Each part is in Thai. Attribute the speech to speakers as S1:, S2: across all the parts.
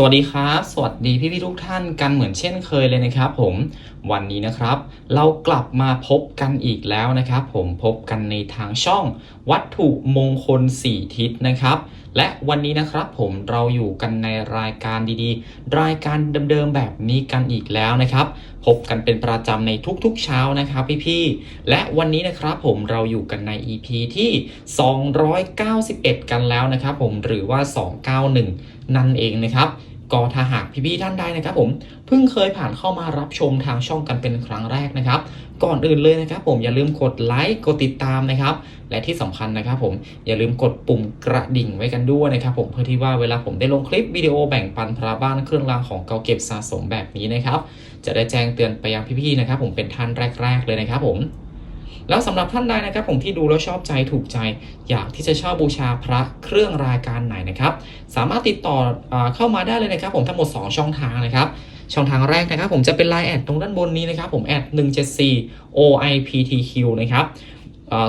S1: สวัสดีครับ สวัสดีพี่พี่ทุกท่านกันเหมือนเช่นเคยเลยนะครับผมวันนี้นะครับ เรากลับมาพบกันอีกแล้วนะครับ ผมพบกันในทางช่อง วัตถุมงคล 4 ทิศนะครับ และวันนี้นะครับผมเราอยู่กันในรายการดีๆ รายการเดิมๆแบบนี้กันอีกแล้วนะครับ พบกันเป็นประจำในทุกๆเช้านะครับพี่ๆและวันนี้นะครับผมเราอยู่กันใน EP ที่ 291 กันแล้วนะครับ ผมหรือว่า 291 นั่นเองนะครับ ก็ถ้าหากพี่ๆท่านใดนะครับผมเพิ่งเคยผ่านเข้ามารับชมทางช่องกันเป็นครั้งแรกนะครับ ก่อนอื่นเลยนะครับผมอย่าลืมกดไลค์กดติดตามนะครับ และที่สำคัญนะครับผมอย่าลืมกดปุ่มกระดิ่งไว้กันด้วยนะครับผมเพื่อที่ว่าเวลาผมได้ลงคลิปวิดีโอแบ่งปันพระบ้านเครื่องรางของเก่าเก็บสะสมแบบนี้นะครับ จะได้แจ้งเตือนไปยังพี่ๆนะครับผมเป็นท่านแรก ๆ เลยนะครับผม แล้วสำหรับท่านใดนะครับผมที่ดูแล้วชอบใจถูกใจ อยากที่จะเช่าบูชาพระเครื่องรายการไหนนะครับ สามารถติดต่ออเข้ามาได้เลยนะครับ ผมทั้งหมด 2 ช่องทางนะครับช่องทางแรกนะครับ ผมจะเป็น Line แอดตรงด้านบนนี้นะครับ ผมแอด174 OIPTQ นะครับ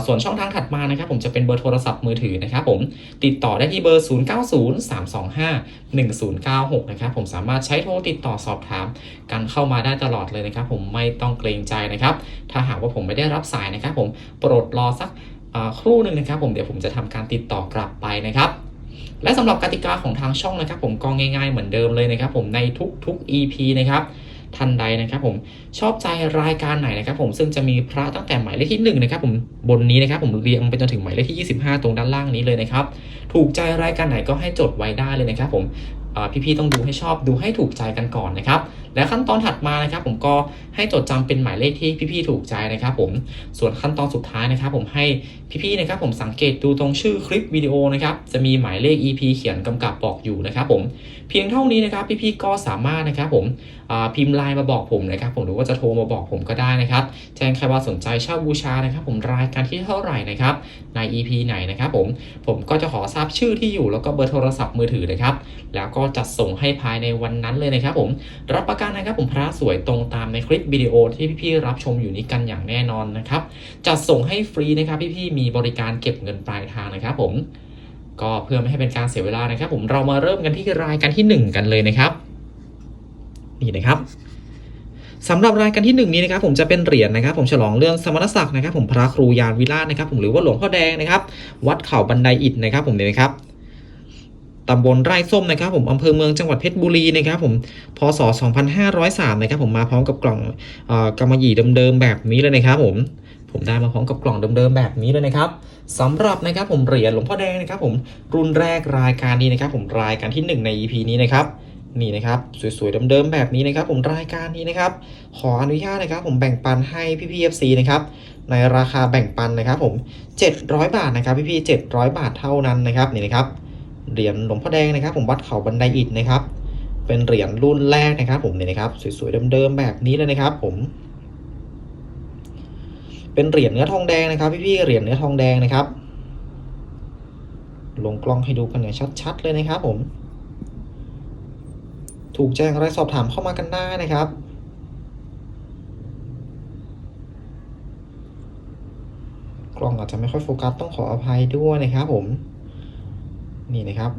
S1: ส่วนช่องทางถัดมานะครับผมจะเป็นเบอร์โทรศัพท์มือถือนะครับผมติดต่อได้ที่เบอร์ 0903251096 นะครับผมสามารถใช้โทรติดต่อสอบถามกันเข้ามาได้ตลอดเลยนะครับ ผมไม่ต้องเกรงใจนะครับ ถ้าหากว่าผมไม่ได้รับสายนะครับ ผมโปรดรอสักครู่หนึ่งนะครับ ผมเดี๋ยวผมจะทำการติดต่อกลับไปนะครับและสำหรับกติกาของทางช่องนะครับ ผมก็ง่าย ๆ เหมือนเดิมเลยนะครับ ผมในทุกๆ EP นะครับ ท่านใดนะครับผมชอบใจรายการไหนนะครับผมซึ่งจะมีพระตั้งแต่หมายเลขที่1นะครับผมบนนี้นะครับผมเรียงไปจนถึงหมายเลขที่ 25 ตรงด้านล่างนี้เลยนะครับถูกใจรายการไหนก็ให้จดไว้ได้เลยนะครับผม พี่ๆต้องดูให้ชอบดูให้ถูกใจกันก่อนนะครับ และขั้นตอนถัดมานะครับ ผมก็ให้จดจำเป็นหมายเลขที่พี่ๆถูกใจนะครับ ผมส่วนขั้นตอนสุดท้ายนะครับ ผมให้พี่ๆนะครับ ผมสังเกตดูตรงชื่อคลิปวิดีโอนะครับจะมีหมายเลข EP เขียนกำกับบอกอยู่นะครับ ผมเพียงเท่านี้นะครับ พี่ๆก็สามารถนะครับ ผมพิมพ์ไลน์มาบอกผมนะครับ ผมหรือว่าจะโทรมาบอกผมก็ได้นะครับ แจ้งใครว่าสนใจเช่าบูชานะครับ ผมรายการที่เท่าไหร่นะครับใน EP ไหนนะครับผมผมก็จะขอทราบชื่อที่อยู่แล้วก็เบอร์โทรศัพท์มือถือนะครับ แล้วก็จัดส่งให้ภายในวันนั้นเลยนะครับผมรับประกันนะครับผมพระสวยตรงตามในคลิปวิดีโอที่พี่ๆรับชมอยู่นี้กันอย่างแน่นอนนะครับจัดส่งให้ฟรีนะครับพี่ๆมีบริการเก็บเงินปลายทางนะครับผมก็เพื่อไม่ให้เป็นการเสียเวลานะครับ ผมเรามาเริ่มกันที่รายการที่หนึ่งกันเลยนะครับ นี่นะครับ สำหรับรายการที่หนึ่งนี้นะครับผมจะเป็นเหรียญนะครับ ผมฉลองเรื่องสมณศักดิ์นะครับ ผมพระครูยานวิราชนะครับ ผมหรือว่าหลวงพ่อแดงนะครับ วัดเขาบันไดอิฐนะครับ ผมเนี่ยนะครับตำบลไร่ส้มนะครับผมอำเภอเมืองจังหวัดเพชรบุรีนะครับผมพศ 2503 นะครับผมมาพร้อมกับกล่องอกำมะหยี่เดิมๆแบบนี้เลยนะครับผมผมได้มาพร้อมกับกล่องเดิมๆแบบนี้เลยนะครับสำหรับนะครับผมเหรียญหลวงพ่อแดงนะครับผมรุ่นแรกรายการนี้นะครับผมรายการที่หนึ่งใน EP นี้นะครับ นี่นะครับสวยๆเดิมๆแบบนี้นะครับ ผมรายการนี้นะครับ ขออนุญาตนะครับ ผมแบ่งปันให้พี่พีเอฟซีนะครับในราคาแบ่งปันนะครับ ผม 700 บาทนะครับ พี่พี่ๆ700 บาทเท่านั้นนะครับนี่นะครับเหรียญหลวงพ่อแดงนะครับ ผมวัดเขาบันไดอิฐนะครับ เป็นเหรียญรุ่นแรกนะครับ ผมนี่นะครับสวยๆเดิมๆแบบนี้เลยนะครับ ผม เป็นเหรียญเนื้อทองแดงนะครับ พี่พี่ๆเหรียญเนื้อทองแดงนะครับ ลงกล้องให้ดูกันอย่างชัด ๆ เลยนะครับ ผม ถูกแจ้งอะไรสอบถามเข้ามากันได้นะครับกล้องอาจจะไม่ค่อยโฟกัสต้องขออภัยด้วยนะครับผม นี่นะครับ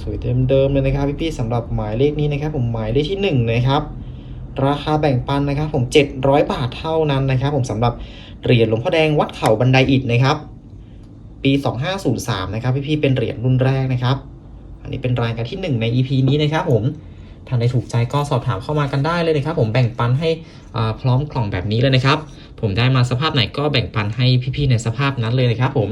S1: สวยๆเดิมๆเลยนะครับพี่ๆสำหรับหมายเลขนี้นะครับ ผมหมายเลขที่หนึ่งนะครับ ราคาแบ่งปันนะครับ ผม 700 บาทเท่านั้นนะครับ ผมสำหรับเหรียญหลวงพ่อแดงวัดเขาบันไดอิฐนะครับ ปี 2503 นะครับพี่ๆเป็นเหรียญรุ่นแรกนะครับ อันนี้เป็นรายการที่ 1 ใน EP นี้นะครับผมท่านใดถูกใจก็สอบถามเข้ามากันได้เลยนะครับ ผมแบ่งปันให้พร้อมกล่องแบบนี้เลยนะครับ ผมได้มาสภาพไหนก็แบ่งปันให้พี่ๆในสภาพนั้นเลยนะครับผม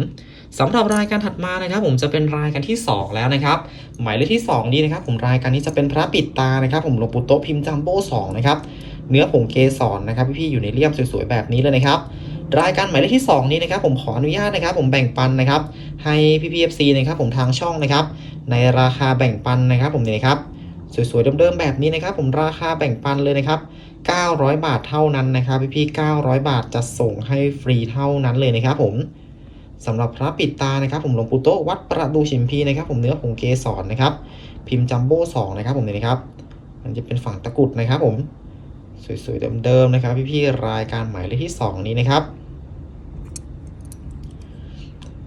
S1: สำหรับรายการถัดมานะครับ ผมจะเป็นรายการที่ 2 แล้วนะครับ หมายเลขที่ 2 นี้นะครับ ผมรายการนี้จะเป็นพระปิดตานะครับ ผมหลวงปู่โตพิมพ์จัมโบ้2นะครับเนื้อผงเกสรนะครับ พี่ๆอยู่ในเลี่ยมสวยๆแบบนี้เลยนะครับ รายการหมายเลขที่ 2 นี้นะครับผมขออนุญาตนะครับ ผมแบ่งปันนะครับ ให้พี่พีเอฟซีนะครับผมทางช่องนะครับ ในราคาแบ่งปันนะครับผมเนี่ยนะครับสวยๆเดิมๆแบบนี้นะครับ ผมราคาแบ่งปันเลยนะครับ 900 บาทเท่านั้นนะครับ พี่ๆ900 บาทจะส่งให้ฟรีเท่านั้นเลยนะครับ ผมสำหรับพระปิดตานะครับ ผมหลวงปู่โตวัดประดูชิมพีนะครับ ผมเนื้อผงเกสรนะครับ พิมพ์จัมโบ้2นะครับ ผมเนี่ยนะครับ มันจะเป็นฝั่งตะกุดนะครับ ผมสวยๆเดิมๆนะครับ พี่ๆรายการหมายเลขที่ 2 นี้นะครับ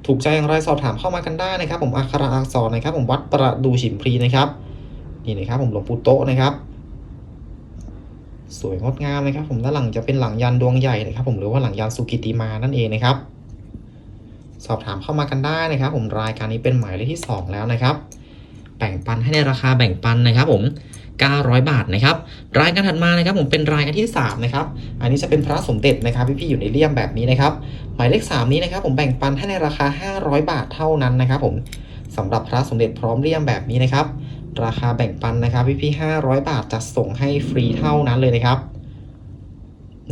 S1: ถูกใจอย่างไรสอบถามเข้ามากันได้นะครับ ผมอักขระอักษรนะครับ ผมวัดประดูฉิมพลีนะครับนี่นะครับ ผมหลวงปู่โตนะครับ สวยงดงามนะครับ ผมด้านหลังจะเป็นหลังยันดวงใหญ่นะครับ ผมหรือว่าหลังยันสุกิติมานั่นเองนะครับ สอบถามเข้ามากันได้นะครับ ผมรายการนี้เป็นหมายเลขที่ 2 แล้วนะครับ แบ่งปันให้ในราคาแบ่งปันนะครับ ผม 900 บาทนะครับรายการถัดมานะครับผมเป็นรายการที่3นะครับอันนี้จะเป็นพระสมเด็จนะครับพี่ๆอยู่ในเลี่ยมแบบนี้นะครับหมายเลข 3 นี้นะครับผมแบ่งปันให้ในราคา 500 บาทเท่านั้นนะครับผมสำหรับพระสมเด็จพร้อมเลี่ยมแบบนี้นะครับราคาแบ่งปันนะครับพี่ๆ500 บาทจะส่งให้ฟรีเท่านั้นเลยนะครับ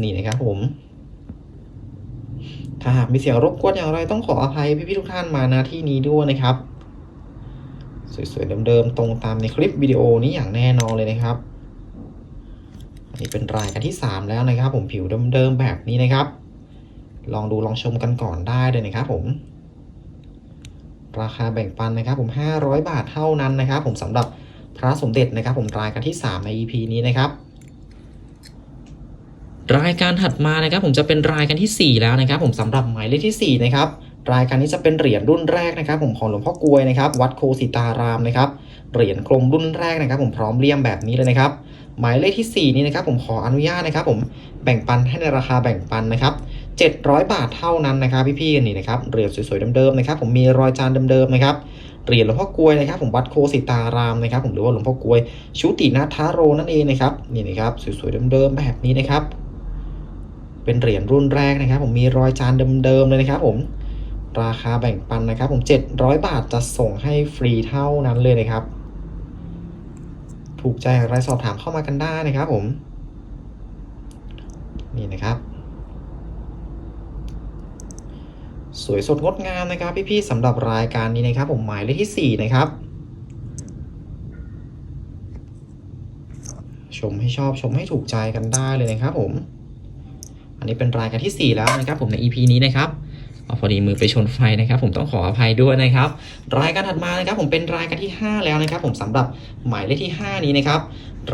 S1: นี่นะครับผมถ้าหากมีเสียงรบกวนอย่างไรต้องขออภัยพี่ๆทุกท่านมาณที่นี้ด้วยนะครับ สวยๆเดิมๆตรงตามในคลิปวิดีโอนี้อย่างแน่นอนเลยนะครับอันนี้เป็นรายการที่ 3 แล้วนะครับ ผมผิวเดิมๆแบบนี้นะครับ ลองดูลองชมกันก่อนได้เลยนะครับ ผม ราคาแบ่งปันนะครับ ผม 500 บาทเท่านั้นนะครับ ผมสำหรับพระสมเด็จนะครับ ผมรายการที่ 3 ใน EP นี้นะครับรายการถัดมานะครับผมจะเป็นรายการที่ 4 แล้วนะครับ ผมสำหรับหมายเลขที่ 4 นะครับ รายการนี้จะเป็นเหรียญรุ่นแรกนะครับ ผมของหลวงพ่อกลวยนะครับ วัดโคสิตารามนะครับเหรียญกลมรุ่นแรกนะครับ ผมพร้อมเลี่ยมแบบนี้เลยนะครับ หมายเลขที่ 4 นี้นะครับ ผมขออนุญาตนะครับ ผมแบ่งปันให้ในราคาแบ่งปันนะครับ700 บาทเท่านั้นนะครับพี่ๆนี่นะครับเหรียญสวยๆเดิมๆนะครับ ผมมีรอยจานเดิมๆนะครับเหรียญหลวงพ่อกลวยนะครับ ผมวัดโคสิตารามนะครับ ผมหรือว่าหลวงพ่อกลวยชุตินาทาโรนั่นเองนะครับนี่นะครับสวยๆเดิมๆแบบนี้นะครับ เป็นเหรียญรุ่นแรกนะครับ ผมมีรอยจานเดิมๆเลยนะครับ ผม ราคาแบ่งปันนะครับ ผม 700 บาทจะส่งให้ฟรีเท่านั้นเลยนะครับ ถูกใจอะไรสอบถามเข้ามากันได้นะครับผม นี่นะครับ สวยสดงดงามนะครับพี่ๆสำหรับรายการนี้นะครับ ผมหมายเลขที่ 4 นะครับ ชมให้ชอบชมให้ถูกใจกันได้เลยนะครับผม อันนี้เป็นรายการที่ 4 แล้วนะครับ ผมใน EP นี้นะครับ พอดีมือไปชนไฟนะครับ ผมต้องขออภัยด้วยนะครับ รายการถัดมานะครับ ผมเป็นรายการที่ 5 แล้วนะครับ ผมสำหรับหมายเลขที่ 5 นี้นะครับ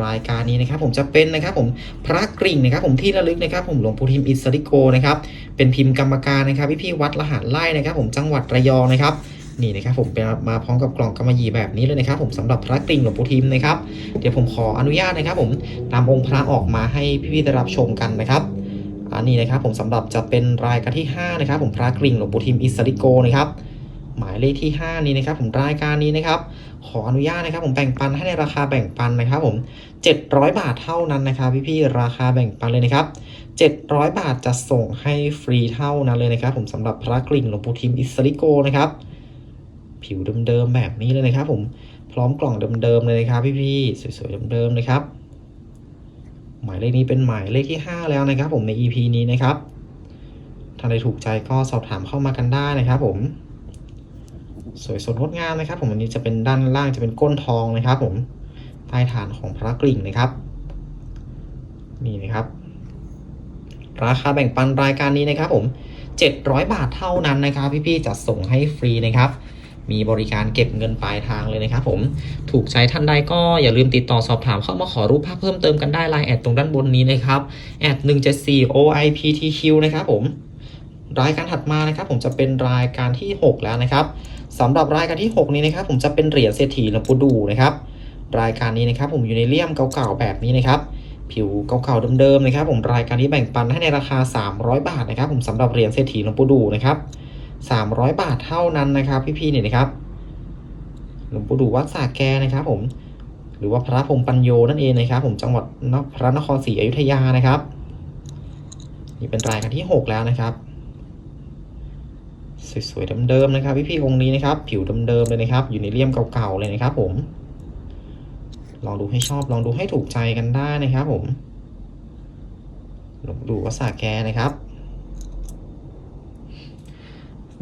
S1: รายการนี้นะครับผมจะเป็นนะครับผมพระกริ่งนะครับผมที่ระลึกนะครับ ผมหลวงปู่ทิมอิสริโกนะครับเป็นพิมพ์กรรมการนะครับพี่ๆวัดละหารไล่นะครับ ผมจังหวัดระยองนะครับนี่นะครับผมเป็นมาพร้อมกับกล่องกำมะหยี่แบบนี้เลยนะครับผมสำหรับพระกริ่งหลวงปู่ทิมนะครับเดี๋ยวผมขออนุญาตนะครับ ผมนำองค์พระออกมาให้พี่ๆได้รับชมกันนะครับ อันนี้นะครับผมสำหรับจะเป็นรายการที่5นะครับผมพระกริ่งหลวงปู่ทิมอิสริโกนะครับหมายเลขที่ 5 นี้นะครับผมรายการนี้นะครับขออนุญาตนะครับผมแบ่งปันให้ในราคาแบ่งปันนะครับผม 700 บาทเท่านั้นนะครับพี่ๆราคาแบ่งปันเลยนะครับ 700 บาทจะส่งให้ฟรีเท่านั้นเลยนะครับ ผมสำหรับพระกริ่งหลวงปู่ทิมอิสริโกนะครับผิวเดิมๆแบบนี้เลยนะครับ ผมพร้อมกล่องเดิมๆเลยนะครับ พี่ๆสวยๆเดิมๆนะครับ หมายเลขนี้เป็นหมายเลขที่ 5 แล้วนะครับ ผมใน EP นี้นะครับถ้าใดถูกใจก็สอบถามเข้ามากันได้นะครับ ผม สวยสดงดงามนะครับ ผมอันนี้จะเป็นด้านล่างจะเป็นก้นทองนะครับ ผมใต้ฐานของพระกริ่งนะครับ นี่นะครับ ราคาแบ่งปันรายการนี้นะครับ ผม 700 บาทเท่านั้นนะครับ พี่ๆจะส่งให้ฟรีนะครับ มีบริการเก็บเงินปลายทางเลยนะครับผม ถูกใจท่านใดก็อย่าลืมติดต่อสอบถามเข้ามาขอรูปภาพเพิ่มเติมกันได้ไลน์แอดตรงด้านบนนี้นะครับแอด174 OIPTQ นะครับผม รายการถัดมานะครับผมจะเป็นรายการที่ 6 แล้วนะครับสำหรับรายการที่ 6 นี้นะครับผมจะเป็นเหรียญเศรษฐีหลวงปู่ดูนะครับ รายการนี้นะครับผมอยู่ในเลี่ยมเก่าๆแบบนี้นะครับผิวเก่าๆเดิมๆนะครับผมรายการนี้แบ่งปันให้ในราคา 300 บาทนะครับผมสำหรับเหรียญเศรษฐีหลวงปู่ดูนะครับ 300 บาทเท่านั้นนะครับ พี่ๆเนี่ยนะครับหลวงปู่ดูวัดสาแกนะครับ ผม หรือว่าพระพรมปัญโยนั่นเองนะครับ ผมจังหวัดนพระนครศรีอยุธยานะครับ นี่เป็นรายการที่ 6 แล้วนะครับ สวยๆเดิมๆนะครับ พี่ๆองค์นี้นะครับ ผิวเดิมๆเลยนะครับ อยู่ในเลี่ยมเก่าๆเลยนะครับ ผมลองดูให้ชอบลองดูให้ถูกใจกันได้นะครับ ผมหลวงปู่ดูวัดสาแกนะครับ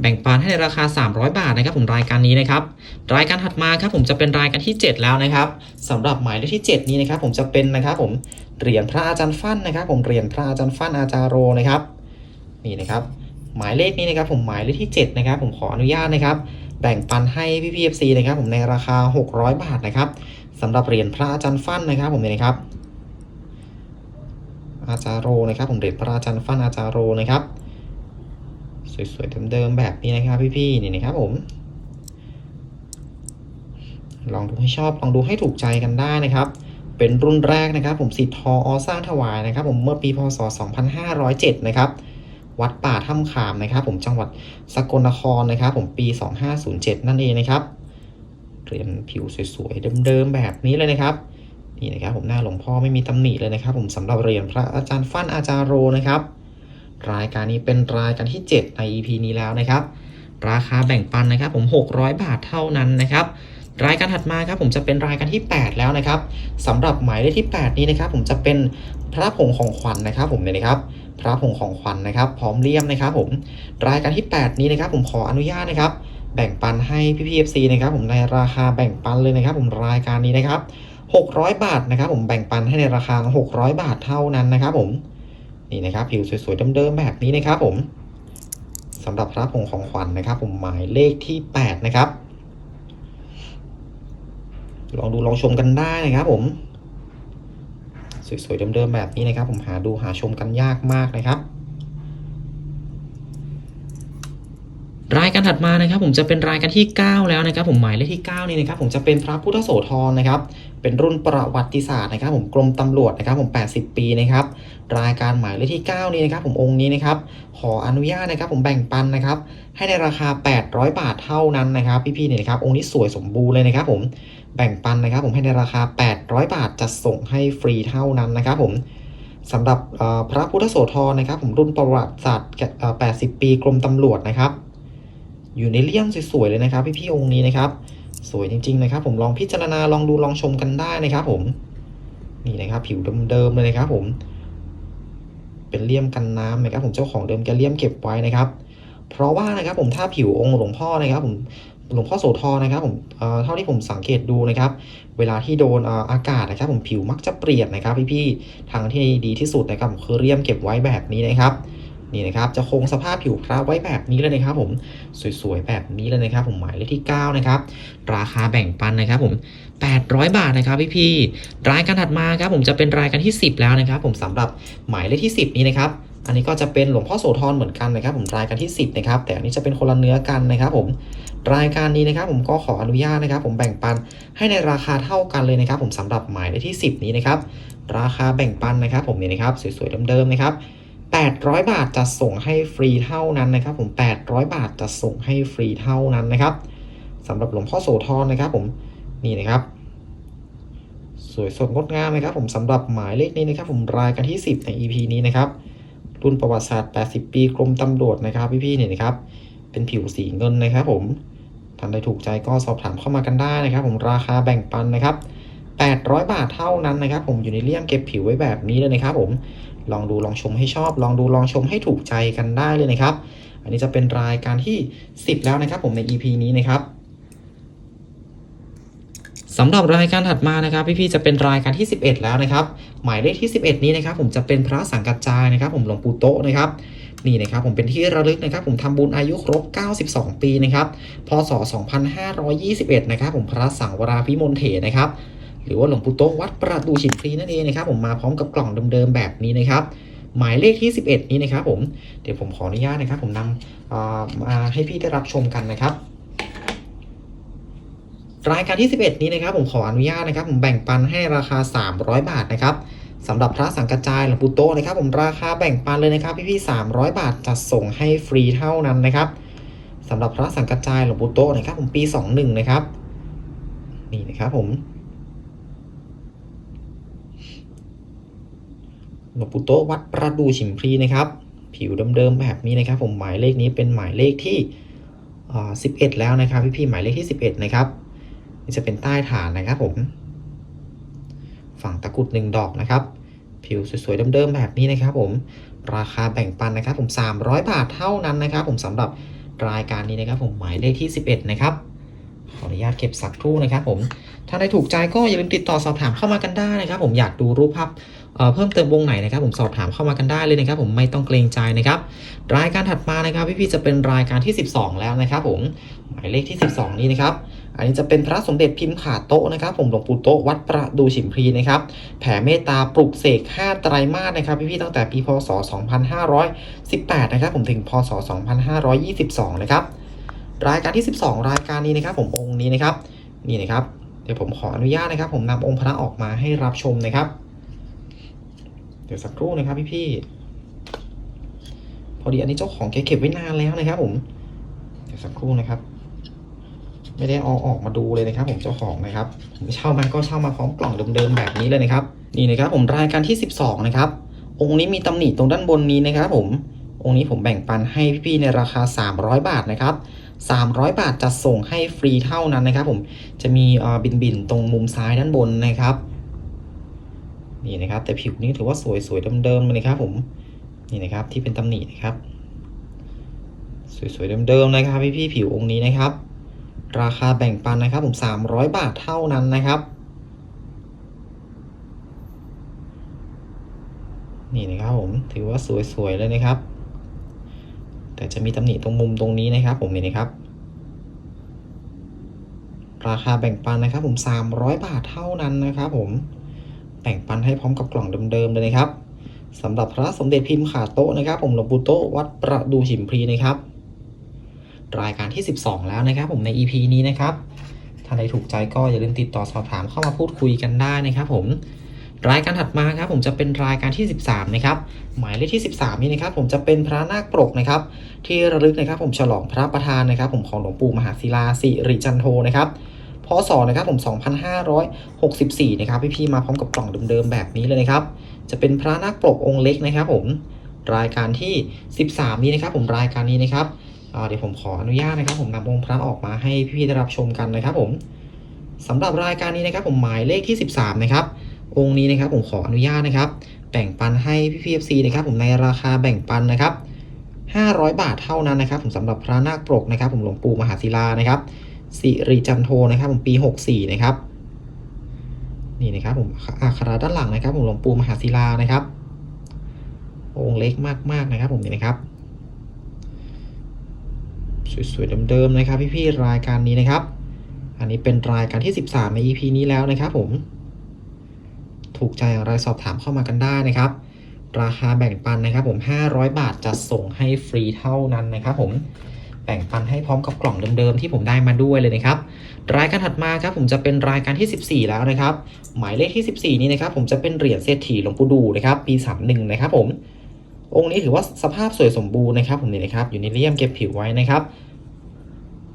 S1: แบ่งปันให้ในราคา 300 บาทนะครับผมรายการนี้นะครับรายการถัดมาครับผมจะเป็นรายการที่ 7 แล้วนะครับสำหรับหมายเลขที่ 7 นี้นะครับผมจะเป็นนะครับผมเหรียญพระอาจารย์ฟั่นนะครับ ผมเหรียญพระอาจารย์ฟั่นอาจารโรนะครับนี่นะครับหมายเลขนี้นะครับผมหมายเลขที่ 7 นะครับ ผมขออนุญาตนะครับ แบ่งปันให้พี่พีเอฟซีนะครับผมในราคา 600 บาทนะครับสำหรับเหรียญพระอาจารย์ฟั่นนะครับ ผมนี่นะครับ อาจารโรนะครับ ผมเหรียญพระอาจารย์ฟั่นอาจารโรนะครับ สวยๆเดิมๆแบบนี้นะครับพี่ๆนี่นะครับผมลองดูให้ชอบลองดูให้ถูกใจกันได้นะครับ เป็นรุ่นแรกนะครับ ผมสิทธิ์ทออสร้างถวายนะครับ ผมเมื่อปีพศ 2507 นะครับ วัดป่าถ้ำขามนะครับ ผมจังหวัดสกลนครนะครับ ผมปี 2507 นั่นเองนะครับเรียญผิวสวยๆเดิมๆแบบนี้เลยนะครับนี่นะครับผมหน้าหลวงพ่อไม่มีตำหนิเลยนะครับ ผมสำหรับเหรียญพระอาจารย์ฟั่นอาจารย์โรนะครับ รายการนี้เป็นรายการที่ 7 ใน EP นี้แล้วนะครับ ราคาแบ่งปันนะครับ ผม 600 บาทเท่านั้นนะครับ รายการถัดมาครับผมจะเป็นรายการที่ 8 แล้วนะครับสำหรับหมายเลขที่ 8 นี้นะครับ ผมจะเป็นพระผงของขวัญนะครับ ผมเนี่ยนะครับ พระผงของขวัญนะครับ พร้อมเลี่ยมนะครับ ผมรายการที่ 8 นี้นะครับ ผมขออนุญาตนะครับ แบ่งปันให้พี่พีเอฟซีนะครับ ผมในราคาแบ่งปันเลยนะครับ ผมรายการนี้นะครับ 600 บาทนะครับ ผมแบ่งปันให้ในราคา 600 บาทเท่านั้นนะครับ ผม นี่นะครับผิวสวยๆเดิมๆแบบนี้นะครับผมสำหรับพระผงของขวัญนะครับ ผมหมายเลขที่ 8 นะครับ ลองดูลองชมกันได้นะครับผมสวยๆเดิมๆแบบนี้นะครับ ผมหาดูหาชมกันยากมากนะครับ รายการถัดมานะครับ ผมจะเป็นรายการที่ 9 แล้วนะครับ ผมหมายเลขที่ 9 นี่นะครับ ผมจะเป็นพระพุทธโสธรนะครับ เป็นรุ่นประวัติศาสตร์นะครับ ผมกรมตำรวจนะครับ ผม 80 ปีนะครับ รายการหมายเลขที่ 9 นี้นะครับ ผมองค์นี้นะครับ ขออนุญาตนะครับ ผมแบ่งปันนะครับ ให้ในราคา 800 บาทเท่านั้นนะครับ พี่ๆเนี่ยนะครับองค์นี้สวยสมบูรณ์เลยนะครับ ผมแบ่งปันนะครับ ผมให้ในราคา 800 บาทจะส่งให้ฟรีเท่านั้นนะครับ ผมสำหรับพระพุทธโสธรนะครับ ผมรุ่นประวัติศาสตร์ 80 ปีกรมตำรวจนะครับ อยู่ในเลี่ยมสวยๆเลยนะครับ พี่ๆองค์นี้นะครับ สวยจริง ๆ นะครับ ผมลองพิจารณาลองดูลองชมกันได้นะครับ ผมนี่นะครับ ผิวเดิมๆเลยนะครับ ผม เป็นเลี่ยมกันน้ำนะครับ ผมเจ้าของเดิมแกเลี่ยมเก็บไว้นะครับ เพราะว่านะครับ ผมถ้าผิวองค์หลวงพ่อนะครับ ผมหลวงพ่อโสธรนะครับผมเอ่อเท่าที่ผมสังเกตดูนะครับ เวลาที่โดนเอ่ออากาศนะครับ ผมผิวมักจะเปลี่ยนนะครับ พี่ๆทางที่ดีที่สุดนะครับผมคือเลี่ยมเก็บไว้แบบนี้นะครับ นี่นะครับจะคงสภาพผิวพระไว้แบบนี้เลยนะครับผมสวยๆแบบนี้เลยนะครับ ผมหมายเลขที่ 9 นะครับ ราคาแบ่งปันนะครับ ผม 800 บาทนะครับพี่ๆรายการถัดมาครับ ผมจะเป็นรายการที่ 10 แล้วนะครับ ผมสำหรับหมายเลขที่ 10 นี้นะครับ อันนี้ก็จะเป็นหลวงพ่อโสธรเหมือนกันนะครับ ผมรายการที่ 10 นะครับ แต่อันนี้จะเป็นคนละเนื้อกันนะครับ ผมรายการนี้นะครับผมก็ขออนุญาตนะครับ ผมแบ่งปันให้ในราคาเท่ากันเลยนะครับ ผมสำหรับหมายเลขที่ 10 นี้นะครับ ราคาแบ่งปันนะครับ ผมนี่นะครับสวยๆเดิมๆนะครับ 800 บาทจะส่งให้ฟรีเท่านั้นนะครับ ผม 800 บาทจะส่งให้ฟรีเท่านั้นนะครับสำหรับหลวงพ่อโสธรนะครับ ผมนี่นะครับ สวยสดงดงามนะครับ ผมสำหรับหมายเลขนี้นะครับ ผมรายการที่ 10 ใน EP นี้นะครับ รุ่นประวัติศาสตร์ 80 ปีกรมตำรวจนะครับ พี่ๆเนี่ยนะครับ เป็นผิวสีเงินนะครับ ผมท่านใดถูกใจก็สอบถามเข้ามากันได้นะครับ ผมราคาแบ่งปันนะครับ800 บาทเท่านั้นนะครับ ผมอยู่ในเลี่ยมเก็บผิวไว้แบบนี้เลยนะครับ ผม ลองดูลองชมให้ชอบ ลองดูลองชมให้ถูกใจกันได้เลยนะครับ อันนี้จะเป็นรายการที่ 10 แล้วนะครับ ผมใน EP นี้นะครับสำหรับรายการถัดมานะครับ พี่ๆจะเป็นรายการที่ 11 แล้วนะครับ หมายเลขที่ 11 นี้นะครับ ผมจะเป็นพระสังกัจจายนะครับ ผมหลวงปู่โตนะครับนี่นะครับผมเป็นที่ระลึกนะครับ ผมทำบุญอายุครบ 92 ปีนะครับพศ 2521 นะครับ ผมพระสังวราพิมลเถนะครับ หรือว่าหลวงปู่โต๊ะวัดประดูฉินพลีนั่นเองนะครับผมมาพร้อมกับกล่องเดิมๆแบบนี้นะครับ หมายเลขที่ 11 นี้นะครับผมเดี๋ยวผมขออนุญาตนะครับ ผมนำมาให้พี่ได้รับชมกันนะครับรายการที่ 11 นี้นะครับ ผมขออนุญาตนะครับ ผมแบ่งปันให้ราคา 300 บาทนะครับสำหรับพระสังกัจจายหลวงปู่โตนะครับ ผมราคาแบ่งปันเลยนะครับ พี่ๆ300 บาทจะส่งให้ฟรีเท่านั้นนะครับสำหรับพระสังกัจจายหลวงปู่โตนะครับ ผมปี 21 นะครับ นี่นะครับผม หลวงปู่โตะวัดประดูฉิมพลีนะครับ ผิวเดิมๆแบบนี้นะครับ ผมหมายเลขนี้เป็นหมายเลขที่ 11 แล้วนะครับ พี่ๆหมายเลขที่ 11 นะครับนี่จะเป็นใต้ฐานนะครับผม ฝั่งตะกรุดหนึ่งดอกนะครับ ผิวสวยๆเดิมๆแบบนี้นะครับ ผมราคาแบ่งปันนะครับ ผม 300 บาทเท่านั้นนะครับ ผมสำหรับรายการนี้นะครับ ผมหมายเลขที่ 11 นะครับขออนุญาตเก็บสักครู่นะครับผม ถ้าได้ถูกใจก็อย่าลืมติดต่อสอบถามเข้ามากันได้นะครับ ผมอยากดูรูปภาพ เอ่อเพิ่มเติมวงไหนนะครับผมสอบถามเข้ามากันได้เลยนะครับผมไม่ต้องเกรงใจนะครับรายการถัดมานะครับพี่ๆจะเป็นรายการที่ 12 แล้วนะครับผมหมายเลขที่ 12 นี้นะครับอันนี้จะเป็นพระสมเด็จพิมพ์ขาโต๊ะนะครับ ผมหลวงปู่โต๊ะวัดประดูฉิมพลีนะครับ แผ่เมตตาปลุกเสก5ไตรมาสนะครับ พี่ๆตั้งแต่ปีพศ 2518 นะครับ ผมถึงพศ 2522 นะครับ รายการที่ 12 รายการนี้นะครับ ผมองค์นี้นะครับ นี่นะครับ เดี๋ยวผมขออนุญาตนะครับ ผมนำองค์พระออกมาให้รับชมนะครับ เดี๋ยวสักครู่นะครับพี่ๆพอดีอันนี้เจ้าของแกเก็บไว้นานแล้วนะครับ ผม เดี๋ยวสักครู่นะครับ ไม่ได้เอาออกมาดูเลยนะครับ ผมเจ้าของนะครับผมเช่ามาก็เช่ามาพร้อมกล่องเดิมๆแบบนี้เลยนะครับ นี่นะครับ ผมรายการที่ 12 นะครับ องค์นี้มีตำหนิตรงด้านบนนี้นะครับ ผมองค์นี้ผมแบ่งปันให้พี่ๆในราคา 300 บาทนะครับ300 บาทจะส่งให้ฟรีเท่านั้นนะครับ ผมจะมีเออบินบินตรงมุมซ้ายด้านบนนะครับ นี่นะครับ แต่ผิวนี้ถือว่าสวยๆเดิมๆเลยครับผมนี่นะครับที่เป็นตำหนินะครับ สวยๆเดิมๆนะครับพี่ๆผิวองค์นี้นะครับ ราคาแบ่งปันนะครับ ผม 300 บาทเท่านั้นนะครับ นี่นะครับผมถือว่าสวยๆเลยนะครับ แต่จะมีตำหนิตรงมุมตรงนี้นะครับ ผมนี่นะครับราคาแบ่งปันนะครับผม 300 บาทเท่านั้นนะครับผม แบ่งปันให้พร้อมกับกล่องเดิมๆเลยนะครับสำหรับพระสมเด็จพิมพ์ขาโต๊ะนะครับ ผมหลวงปู่โต๊ะวัดประดูฉิมพลีนะครับ รายการที่ 12 แล้วนะครับ ผมใน EP นี้นะครับ ถ้าใครถูกใจก็อย่าลืมติดต่อสอบถามเข้ามาพูดคุยกันได้นะครับผมรายการถัดมาครับผมจะเป็นรายการที่ 13 นะครับ หมายเลขที่ 13 นี้นะครับ ผมจะเป็นพระนาคปรกนะครับ ที่ระลึกนะครับ ผมฉลองพระประธานนะครับ ผมของหลวงปู่มหาศิลาสิริจันโทนะครับ พศนะครับผม2564นะครับพี่ๆมาพร้อมกับกล่องเดิมๆแบบนี้เลยนะครับ จะเป็นพระนาคปรกองค์เล็กนะครับผมรายการที่ 13 นี้นะครับ ผมรายการนี้นะครับเดี๋ยวผมขออนุญาตนะครับ ผมนำองค์พระออกมาให้พี่ๆได้รับชมกันนะครับ ผมสำหรับรายการนี้นะครับ ผมหมายเลขที่ 13 นะครับ องค์นี้นะครับผมขออนุญาตนะครับ แบ่งปันให้พี่พีเอฟซีนะครับ ผมในราคาแบ่งปันนะครับ500 บาทเท่านั้นนะครับ ผมสำหรับพระนาคปรกนะครับ ผมหลวงปู่มหาศิลานะครับ สิริจันโทนะครับผมปี 64 นะครับนี่นะครับผมอักขระด้านหลังนะครับผมหลวงปู่มหาศิลานะครับ องค์เล็กมากๆนะครับผมนี่นะครับสวยๆเดิมๆนะครับ พี่ๆรายการนี้นะครับ อันนี้เป็นรายการที่ 13 ใน EP นี้แล้วนะครับผม ถูกใจอย่างไรสอบถามเข้ามากันได้นะครับ ราคาแบ่งปันนะครับผม 500 บาทจะส่งให้ฟรีเท่านั้นนะครับผม แบ่งปันให้พร้อมกับกล่องเดิมๆที่ผมได้มาด้วยเลยนะครับ รายการถัดมาครับผมจะเป็นรายการที่ 14 แล้วนะครับ หมายเลขที่ 14 นี้นะครับผมจะเป็นเหรียญเศรษฐีหลวงปู่ดูนะครับปี 31 นะครับผม องค์นี้ถือว่าสภาพสวยสมบูรณ์นะครับผมนี่นะครับอยู่ในเลี่ยมเก็บผิวไว้นะครับ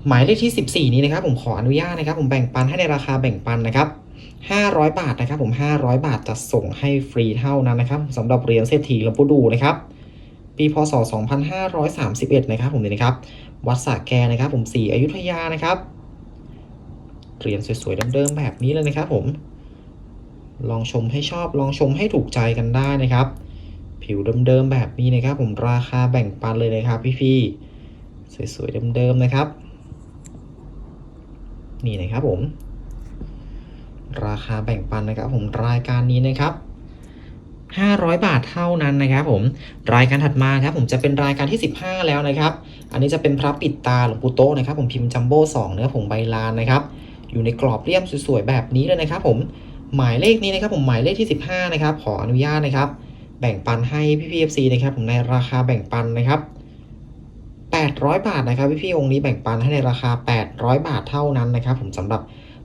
S1: หมายเลขที่ 14 นี้นะครับผมขออนุญาตนะครับ ผมแบ่งปันให้ในราคาแบ่งปันนะครับ 500 บาทนะครับ ผม 500 บาทจะส่งให้ฟรีเท่านั้นนะครับสำหรับเหรียญเศรษฐีหลวงปู่ดูนะครับ ปีพศ 2531 นะครับผมนี่นะครับ วัดสระแกนะครับผมสีอยุธยานะครับเหรียญสวยๆเดิมๆแบบนี้เลยนะครับผม ลองชมให้ชอบลองชมให้ถูกใจกันได้นะครับ ผิวเดิมๆแบบนี้นะครับ ผมราคาแบ่งปันเลยนะครับ พี่ๆสวยๆเดิมๆนะครับ นี่นะครับผม ราคาแบ่งปันนะครับ ผมรายการนี้นะครับ 500 บาทเท่านั้นนะครับผมรายการถัดมาครับผมจะเป็นรายการที่ 15 แล้วนะครับ อันนี้จะเป็นพระปิดตาหลวงปู่โตนะครับผมพิมพ์จัมโบ้2เนื้อผงใบลานนะครับอยู่ในกรอบเรียบสวยๆแบบนี้เลยนะครับ ผมหมายเลขนี้นะครับผมหมายเลขที่ 15 นะครับ ขออนุญาตนะครับ แบ่งปันให้พี่พีเอฟซีนะครับผมในราคาแบ่งปันนะครับ800 บาทนะครับพี่พี่องค์นี้แบ่งปันให้ในราคา 800 บาทเท่านั้นนะครับ ผมสำหรับ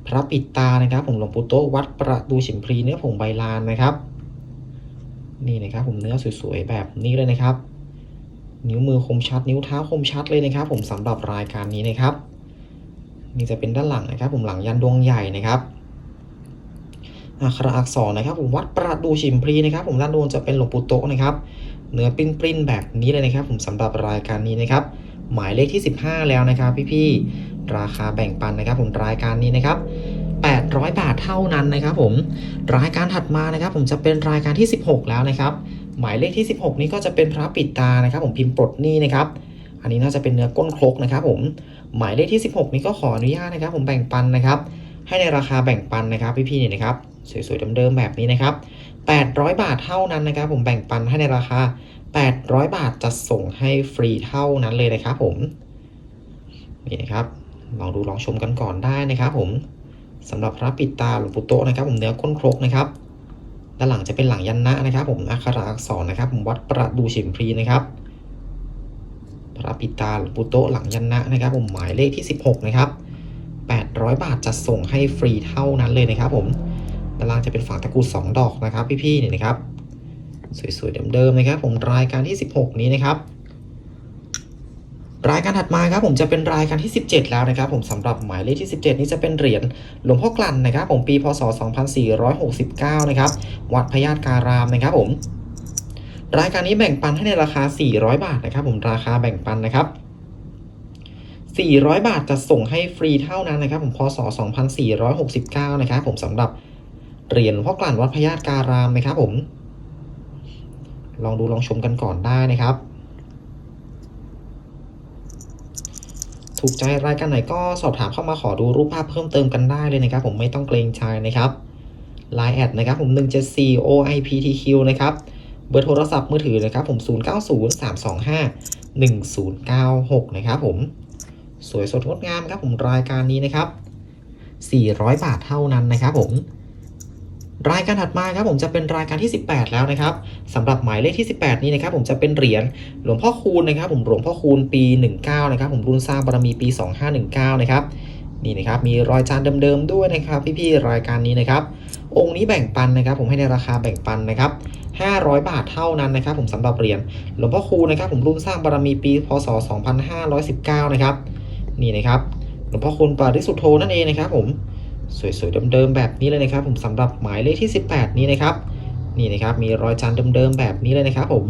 S1: พระปิดตานะครับ ผมหลวงปู่โตวัดประดูฉิมพลีเนื้อผงใบลานนะครับ นี่นะครับผมเนื้อสวยๆแบบนี้เลยนะครับ นิ้วมือคมชัด นิ้วเท้าคมชัดเลยนะครับ ผมสำหรับรายการนี้นะครับ นี่จะเป็นด้านหลังนะครับ ผมหลังยันดวงใหญ่นะครับอักขระอักษรนะครับ ผมวัดประดูฉิมพลีนะครับ ผมด้านบนจะเป็นหลวงปู่โตะนะครับ เนื้อปริ้นปริ้นๆแบบนี้เลยนะครับ ผมสำหรับรายการนี้นะครับ หมายเลขที่ 15 แล้วนะครับ พี่ๆราคาแบ่งปันนะครับ ผมรายการนี้นะครับ 800 บาทเท่านั้นนะครับผมรายการถัดมานะครับ ผมจะเป็นรายการที่ 16 แล้วนะครับ หมายเลขที่ 16 นี้ก็จะเป็นพระปิดตานะครับ ผมพิมพ์ปลดหนี้นะครับ อันนี้น่าจะเป็นเนื้อก้นครกนะครับ ผมหมายเลขที่ 16 นี้ก็ขออนุญาตนะครับ ผมแบ่งปันนะครับ ให้ในราคาแบ่งปันนะครับพี่ๆนี่นะครับสวยๆเดิมๆแบบนี้นะครับ 800 บาทเท่านั้นนะครับ ผมแบ่งปันให้ในราคา 800 บาทจะส่งให้ฟรีเท่านั้นเลยนะครับ ผมนี่นะครับลองดูลองชมกันก่อนได้นะครับผม สำหรับพระปิดตาหลวงปู่โตนะครับ ผมเนื้อก้นครกนะครับด้านหลังจะเป็นหลังยันนะนะครับ ผมอักขระอักษรนะครับ ผมวัดประดูฉิมพรีนะครับ พระปิตาหลวงปู่โตหลังยันนะนะครับ ผมหมายเลขที่ 16 นะครับ 800 บาทจะส่งให้ฟรีเท่านั้นเลยนะครับ ผมด้านล่างจะเป็นฝาตะกรุด2ดอกนะครับ พี่ๆนี่นะครับ สวยๆเดิมๆนะครับ ผมรายการที่ 16 นี้นะครับ รายการถัดมาครับผมจะเป็นรายการที่ 17 แล้วนะครับ ผมสำหรับหมายเลขที่ 17 นี้จะเป็นเหรียญหลวงพ่อกลั่นนะครับ ผมปีพศ 2469 นะครับ วัดพญาตการามนะครับผม รายการนี้แบ่งปันให้ในราคา 400 บาทนะครับ ผมราคาแบ่งปันนะครับ 400 บาทจะส่งให้ฟรีเท่านั้นนะครับ ผมพศ 2469 นะครับ ผมสำหรับเหรียญหลวงพ่อกลั่นวัดพญาตการามนะครับ ผม ลองดูลองชมกันก่อนได้นะครับ ถูกใจรายการไหนก็สอบถามเข้ามาขอดูรูปภาพเพิ่มเติมกันได้เลยนะครับ ผมไม่ต้องเกรงใจนะครับ Line แอดนะครับผม 174 OIPTQ นะครับ เบอร์โทรศัพท์มือถือนะครับผม 090325 1096 นะครับผม สวยสดงดงามครับผมรายการนี้นะครับ 400 บาทเท่านั้นนะครับผม รายการถัดมาครับผมจะเป็นรายการที่ 18 แล้วนะครับสำหรับหมายเลขที่ 18 นี้นะครับผมจะเป็นเหรียญหลวงพ่อคูณนะครับ ผมหลวงพ่อคูณปี 19 นะครับ ผมรุ่นสร้างบารมีปี 2519 นะครับนี่นะครับมีรอยจานเดิมๆด้วยนะครับ พี่ๆรายการนี้นะครับ องค์นี้แบ่งปันนะครับ ผมให้ในราคาแบ่งปันนะครับ 500 บาทเท่านั้นนะครับ ผมสำหรับเหรียญหลวงพ่อคูณนะครับ ผมรุ่นสร้างบารมีปีพศ 2519 นะครับนี่นะครับหลวงพ่อคูณปาริสุทโธนั่นเองนะครับ ผม สวยๆเดิมๆแบบนี้เลยนะครับ ผมสำหรับหมายเลขที่ 18 นี้นะครับ นี่นะครับมีรอยจานเดิมๆแบบนี้เลยนะครับผม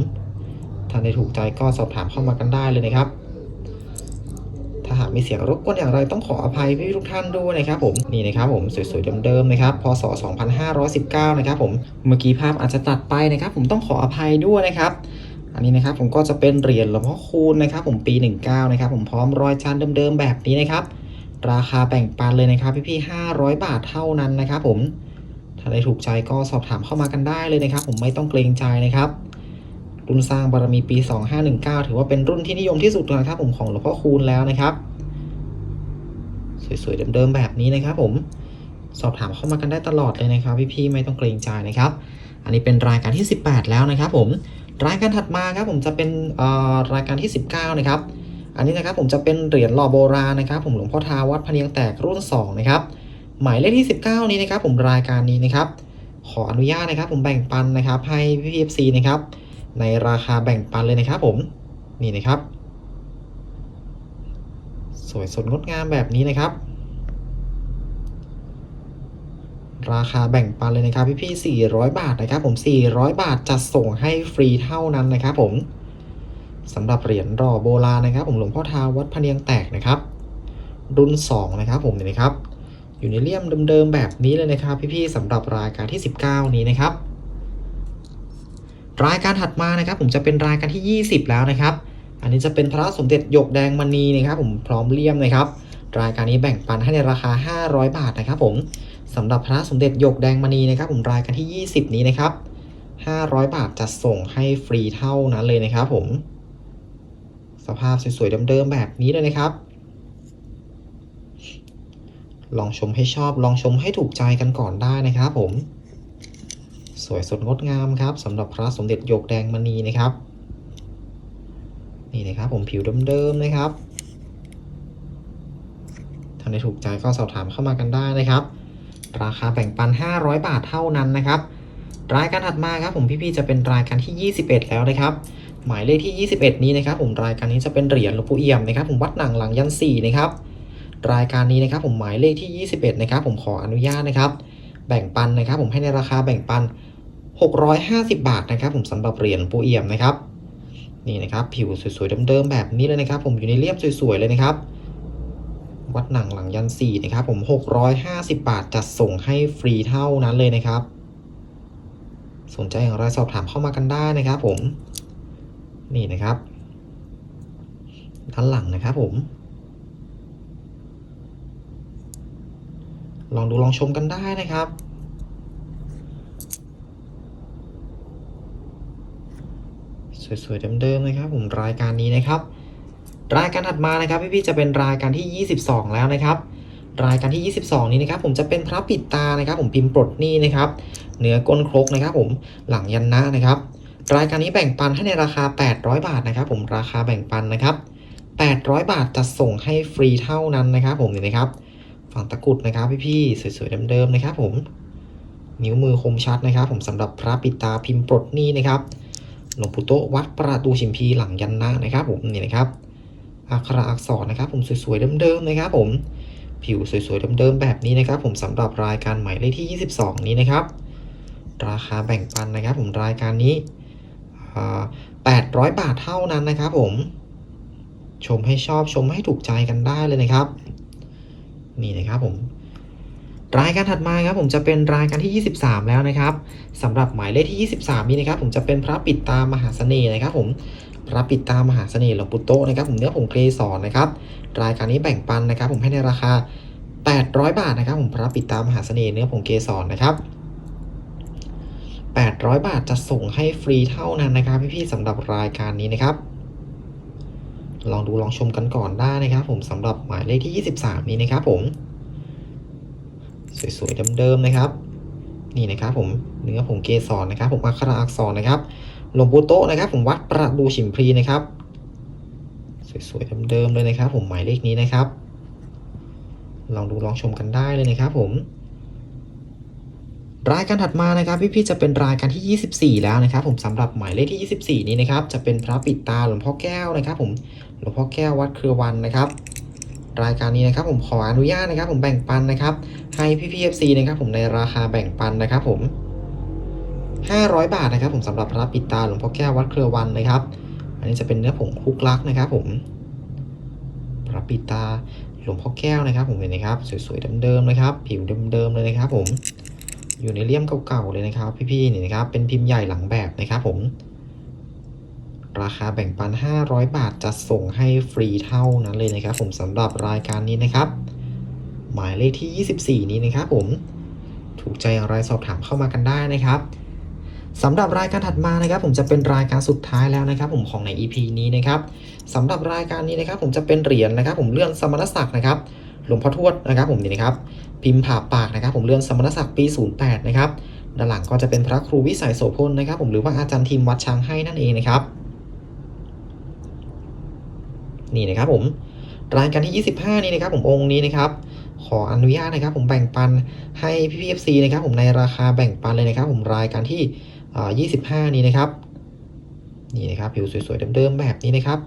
S1: ท่านใดถูกใจก็สอบถามเข้ามากันได้เลยนะครับ ถ้าหากมีเสียงรบกวนอย่างไรต้องขออภัยพี่ทุกท่านด้วยนะครับ ผมนี่นะครับผมสวยๆเดิมๆนะครับพศ 2519 นะครับผมเมื่อกี้ภาพอาจจะตัดไปนะครับ ผมต้องขออภัยด้วยนะครับอันนี้นะครับผมก็จะเป็นเหรียญหลวงพ่อคูณนะครับ ผมปี 19 นะครับ ผมพร้อมรอยจานเดิมๆแบบนี้นะครับ ราคาแบ่งปันเลยนะครับ พี่ๆ500 บาทเท่านั้นนะครับ ผม ถ้าได้ถูกใจก็สอบถามเข้ามากันได้เลยนะครับ ผมไม่ต้องเกรงใจนะครับ รุ่นสร้างบารมีปี 2519 ถือว่าเป็นรุ่นที่นิยมที่สุดนะครับ ผมของหลวงพ่อคูณแล้วนะครับ สวยๆเดิมๆแบบนี้นะครับ ผมสอบถามเข้ามากันได้ตลอดเลยนะครับ พี่ๆไม่ต้องเกรงใจนะครับ อันนี้เป็นรายการที่ 18 แล้วนะครับ ผมรายการถัดมาครับผมจะเป็นเอ่อรายการที่ 19 นะครับ อันนี้นะครับผมจะเป็นเหรียญหล่อโบราณนะครับ ผมหลวงพ่อทาวัดพะเนียงแตกรุ่น 2 นะครับ หมายเลขที่ 19 นี้นะครับ ผมรายการนี้นะครับ ขออนุญาตนะครับ ผมแบ่งปันนะครับ ให้พี่พีเอฟซีนะครับ ในราคาแบ่งปันเลยนะครับ ผมนี่นะครับ สวยสดงดงามแบบนี้นะครับ ราคาแบ่งปันเลยนะครับ พี่พี่400 บาทนะครับ ผม 400 บาทจะส่งให้ฟรีเท่านั้นนะครับ ผม สำหรับเหรียญรอโบราณนะครับ ผมหลวงพ่อทาวัดพเนียงแตกนะครับ รุ่น 2 นะครับ ผมเนี่ยนะครับ อยู่ในเลี่ยมเดิมๆแบบนี้เลยนะครับ พี่ๆสำหรับรายการที่ 19 นี้นะครับ รายการถัดมานะครับ ผมจะเป็นรายการที่ 20 แล้วนะครับ อันนี้จะเป็นพระสมเด็จหยกแดงมณีนะครับ ผมพร้อมเลี่ยมนะครับ รายการนี้แบ่งปันให้ในราคา 500 บาทนะครับ ผมสำหรับพระสมเด็จหยกแดงมณีนะครับ ผมรายการที่ 20 นี้นะครับ500 บาทจะส่งให้ฟรีเท่านั้นเลยนะครับผม สภาพสวยๆเดิมๆแบบนี้เลยนะครับ ลองชมให้ชอบลองชมให้ถูกใจกันก่อนได้นะครับผม สวยสดงดงามครับสำหรับพระสมเด็จหยกแดงมณีนะครับ นี่นะครับผมผิวเดิมๆนะครับท่านใดถูกใจก็สอบถามเข้ามากันได้นะครับ ราคาแบ่งปัน 500 บาทเท่านั้นนะครับ รายการถัดมาครับผมพี่ๆจะเป็นรายการที่ 21 แล้วนะครับ หมายเลขที่ 21 นี้นะครับผมรายการนี้จะเป็นเหรียญหลวงปู่เอี่ยมนะครับผมวัดหนังหลังยันสี่นะครับรายการนี้นะครับผมหมายเลขที่ 21 นะครับผมขออนุญาตนะครับ แบ่งปันนะครับผมให้ในราคาแบ่งปัน 650 บาทนะครับผมสำหรับเหรียญหลวงปู่เอี่ยมนะครับนี่นะครับผิวสวยๆเดิมๆแบบนี้เลยนะครับ ผมอยู่ในเลี่ยมสวยๆเลยนะครับ วัดหนังหลังยันสี่นะครับผม 650 บาทจัดส่งให้ฟรีเท่านั้นเลยนะครับ สนใจอย่างไรสอบถามเข้ามากันได้นะครับผม นี่นะครับ ด้านหลังนะครับผม ลองดูลองชมกันได้นะครับ สวยๆเดิมๆนะครับ ผมรายการนี้นะครับ รายการถัดมานะครับพี่ๆจะเป็นรายการที่ 22 แล้วนะครับรายการที่ 22 นี้นะครับผมจะเป็นพระปิดตานะครับ ผมพิมพ์ปลดหนี้นะครับเนื้อก้นครกนะครับ ผมหลังยันนะนะครับ รายการนี้แบ่งปันให้ในราคา 800 บาทนะครับ ผมราคาแบ่งปันนะครับ 800 บาทจะส่งให้ฟรีเท่านั้นนะครับผมนี่นะครับ ฝั่งตะกุดนะครับพี่ๆสวยๆเดิมๆนะครับ ผมนิ้วมือคมชัดนะครับ ผมสำหรับพระปิดตาพิมพ์ปลดหนี้นะครับหลวงปู่โตวัดประตูชิมพีหลังยันนะนะครับ ผมนี่นะครับอักขระอักษรนะครับ ผมสวยๆเดิมๆนะครับ ผมผิวสวยๆเดิมๆแบบนี้นะครับ ผมสำหรับรายการใหม่เลขที่ 22 นี้นะครับ ราคาแบ่งปันนะครับ ผมรายการนี้ 800 บาทเท่านั้นนะครับผม ชมให้ชอบชมให้ถูกใจกันได้เลยนะครับ นี่นะครับผม รายการถัดมาครับผมจะเป็นรายการที่ 23 แล้วนะครับสำหรับหมายเลขที่ 23 นี้นะครับ ผมจะเป็นพระปิดตามหาเสน่ห์นะครับ ผมพระปิดตามหาเสน่ห์หลวงปู่โตนะครับผมเนื้อผงเกสรนนะครับ รายการนี้แบ่งปันนะครับ ผมให้ในราคา 800 บาทนะครับ ผมพระปิดตามหาเสน่ห์เนื้อผงเกสรนะครับ 800 บาทจะส่งให้ฟรีเท่านั้นนะครับพี่ๆสำหรับรายการนี้นะครับ ลองดูลองชมกันก่อนได้นะครับ ผมสำหรับหมายเลขที่ 23 นี้นะครับ ผม สวยๆเดิมๆนะครับ นี่นะครับ ผมเนื้อผงเกสรนะครับ ผมอักขระอักษรนะครับหลวงปู่โตนะครับ ผมวัดประดูฉิมพลีนะครับ สวยๆเดิมๆเลยนะครับ ผมหมายเลขนี้นะครับ ลองดูลองชมกันได้เลยนะครับ ผม รายการถัดมานะครับพี่ๆจะเป็นรายการที่ 24 แล้วนะครับ ผมสำหรับหมายเลขที่ 24 นี้นะครับจะเป็นพระปิดตาหลวงพ่อแก้วนะครับ ผมหลวงพ่อแก้ววัดเครือวันนะครับ รายการนี้นะครับผมขออนุญาตนะครับ ผมแบ่งปันนะครับ ให้พี่พีเอฟซีนะครับผมในราคาแบ่งปันนะครับ ผม 500 บาทนะครับ ผมสำหรับพระปิดตาหลวงพ่อแก้ววัดเครือวันนะครับ อันนี้จะเป็นเนื้อผงคลุกลักนะครับ ผมพระปิดตาหลวงพ่อแก้วนะครับ ผมเห็นนะครับสวยๆเดิมๆนะครับ ผิวเดิมๆเลยนะครับ ผม อยู่ในเลี่ยมเก่าๆเลยนะครับ พี่ๆนี่นะครับ เป็นพิมพ์ใหญ่หลังแบบนะครับผม ราคาแบ่งปัน 500 บาทจะส่งให้ฟรีเท่านั้นเลยนะครับ ผมสำหรับรายการนี้นะครับ หมายเลขที่ 24 นี้นะครับผมถูกใจอย่างไรสอบถามเข้ามากันได้นะครับสำหรับรายการถัดมานะครับ ผมจะเป็นรายการสุดท้ายแล้วนะครับ ผมของใน EP นี้นะครับสำหรับรายการนี้นะครับ ผมจะเป็นเหรียญนะครับ ผมเลื่อนสมณศักดิ์นะครับ หลวงพ่อทวดนะครับผมนี่นะครับ พิมพ์ผ่าปากนะครับ ผมเลื่อนสมณศักดิ์ปี 08 นะครับด้านหลังก็จะเป็นพระครูวิสัยโสพลนะครับ ผมหรือว่าอาจารย์ทีมวัดช้างให้นั่นเองนะครับ นี่นะครับผมรายการที่ 25 นี้นะครับ ผมองค์นี้นะครับ ขออนุญาตนะครับ ผมแบ่งปันให้พี่พีเอฟซีนะครับ ผมในราคาแบ่งปันเลยนะครับ ผมรายการที่อ่า25 นี้นะครับ นี่นะครับผิวสวยๆเดิมๆแบบนี้นะครับ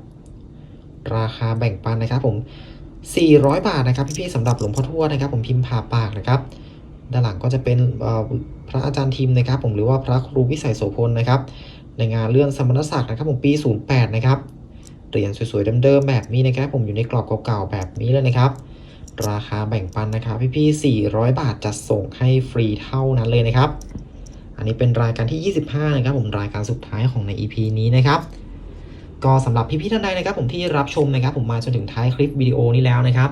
S1: ราคาแบ่งปันนะครับ ผม 400 บาทนะครับพี่ๆสำหรับหลวงพ่อทวดนะครับ ผมพิมพ์ผ่าปากนะครับด้านหลังก็จะเป็นพระอาจารย์ทีมนะครับ ผมหรือว่าพระครูวิสัยโสพลนะครับ ในงานเลื่อนสมณศักดิ์นะครับ ผมปี 08 นะครับเหรียญสวยๆเดิมๆแบบนี้นะครับ ผมอยู่ในกรอบเก่าๆแบบนี้เลยนะครับ ราคาแบ่งปันนะครับพี่ๆ400 บาทจะส่งให้ฟรีเท่านั้นเลยนะครับ อันนี้เป็นรายการที่ 25 นะครับ ผมรายการสุดท้ายของใน EP นี้นะครับ ก็สำหรับพี่ๆท่านใดนะครับผมที่รับชมนะครับผมมาจนถึงท้ายคลิปวิดีโอนี้แล้วนะครับ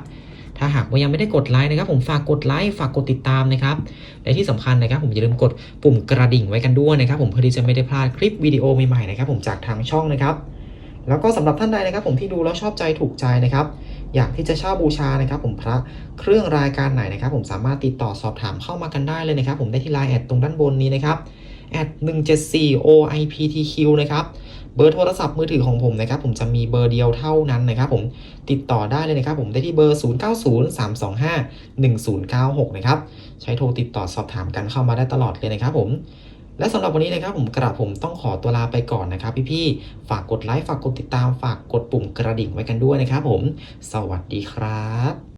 S1: ถ้าหากว่ายังไม่ได้กดไลค์นะครับผมฝากกดไลค์ฝากกดติดตามนะครับและที่สำคัญนะครับผมอย่าลืมกดปุ่มกระดิ่งไว้กันด้วยนะครับผมเพื่อที่จะไม่ได้พลาดคลิปวิดีโอใหม่ๆนะครับผมจากทางช่องนะครับ แล้วก็สำหรับท่านใดนะครับผมที่ดูแล้วชอบใจถูกใจนะครับอยากที่จะเช่าบูชานะครับผมพระเครื่องรายการไหนนะครับผมสามารถติดต่อสอบถามเข้ามากันได้เลยนะครับผมได้ที่ไลน์แอดตรงด้านบนนี้นะครับแอด174 OIPTQ นะครับ เบอร์โทรศัพท์มือถือของผมนะครับผมจะมีเบอร์เดียวเท่านั้นนะครับผมติดต่อได้เลยนะครับผมได้ที่เบอร์ 0903251096 นะครับใช้โทรติดต่อสอบถามกันเข้ามาได้ตลอดเลยนะครับผมและสำหรับวันนี้นะครับผมกระผมต้องขอตัวลาไปก่อนนะครับ พี่ๆฝากกดไลค์ฝากกดติดตามฝากกดปุ่มกระดิ่งไว้กันด้วยนะครับผม สวัสดีครับ